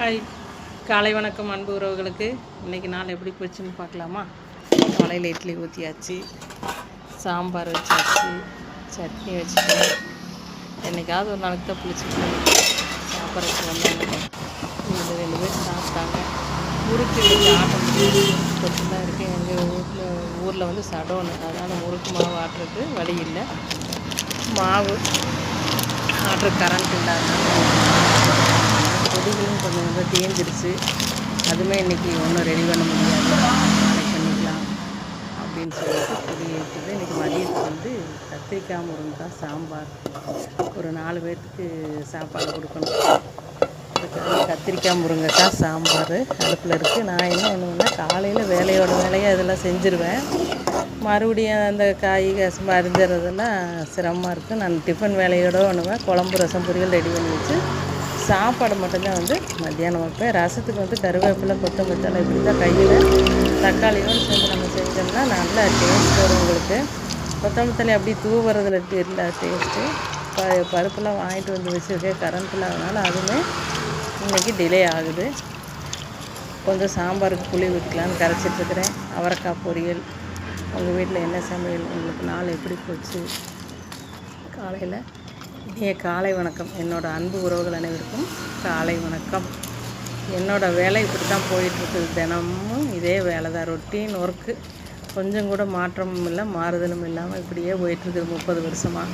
Hi காலை வணக்கம் அன்பு உறவுகளுக்கு. இன்றைக்கி நாள் எப்படி போச்சுன்னு பார்க்கலாமா? காலையில் இட்லி ஊற்றியாச்சு சாம்பார் வச்சாச்சு சட்னி வச்சுட்டேன். என்னைக்காவது ஒரு நாளைக்கு தான் புளிச்சுக்கணும் சாப்பிட்றதுக்கு வந்தாங்க இது ரெண்டு பேர் சாப்பிட்டாங்க. முறுக்கு இன்னைக்கு ஆட்டம் முடியாது தான் இருக்குது எங்கள் வீட்டில் ஊரில் வந்து சடோன்னு அதனால் முறுக்கு மாவு ஆட்டுறதுக்கு வழி இல்லை. மாவு ஆட்டுற கரண்ட் இல்லாதனால. கொடிகளும் கொஞ்சம் கொஞ்சம் தேஞ்சிருச்சு அதுவுமே இன்றைக்கி ஒன்றும் ரெடி பண்ண முடியாது. நாளைக்கு பண்ணிக்கலாம் அப்படின்னு சொல்லிட்டு கொடி இருக்குது இன்றைக்கி மதியத்துக்கு வந்து கத்திரிக்காய் முருங்கைக்காய் சாம்பார். ஒரு நாலு பேர்த்துக்கு சாப்பாடு கொடுக்கணும். அதுக்காக கத்திரிக்காய் முருங்கைக்காய் சாம்பார் அடுப்பில் இருக்குது நான் என்ன பண்ணுவேன்னா காலையில் வேலையோட வேலையை இதெல்லாம் செஞ்சுருவேன். மறுபடியும் அந்த காய் கசம்பு அரிஞ்சிறதெல்லாம் சிரமமாக இருக்குது நான் டிஃபன் வேலையோட பண்ணுவேன். குழம்பு ரசம் பொரியல் ரெடி பண்ணி வச்சு சாப்பாடு மட்டும்தான் வந்து மத்தியானம் வைப்பேன். ரசத்துக்கு வந்து கருவேப்பிலை கொத்தமல்லி இப்படி தான் கையில். தக்காளியோடு சேர்ந்து நம்ம செஞ்சோம்னா நல்லா டேஸ்ட் வரும் உங்களுக்கு. கொத்தமல்லி அப்படி தூவுறதுல இல்லை டேஸ்ட்டு ப பருப்புலாம் வாங்கிட்டு வந்து வச்சுருக்கேன். கரண்ட்டில் அதனால் அதுவுமே இன்றைக்கி டிலே ஆகுது. கொஞ்சம் சாம்பாருக்கு புளி ஊற்றிக்கலான்னு கரைச்சிட்ருக்கிறேன் அவரைக்காய் பொரியல். உங்கள் வீட்டில் என்ன சமையல்? உங்களுக்கு நாள் எப்படி போச்சு? காலையில் இனிய காலை வணக்கம். என்னோடய அன்பு உறவுகள் அனைவருக்கும் காலை வணக்கம். என்னோடய வேலை இப்படி தான் போயிட்டுருக்குது தினமும் இதே வேலை தான். ரொட்டீன் ஒர்க்கு கொஞ்சம் கூட மாற்றமும் இல்லை மாறுதலும் இல்லாமல் இப்படியே போயிட்டுருக்குது முப்பது வருஷமாக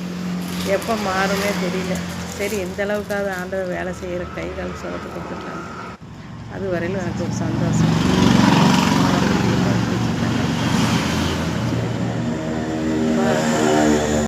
எப்போ மாறுமே தெரியல. சரி எந்த அளவுக்காவது ஆண்டவர் வேலை செய்கிற கை கால் சோட்டு கொடுத்துருக்காங்க அது வரையிலும் எனக்கு ஒரு சந்தோஷம்.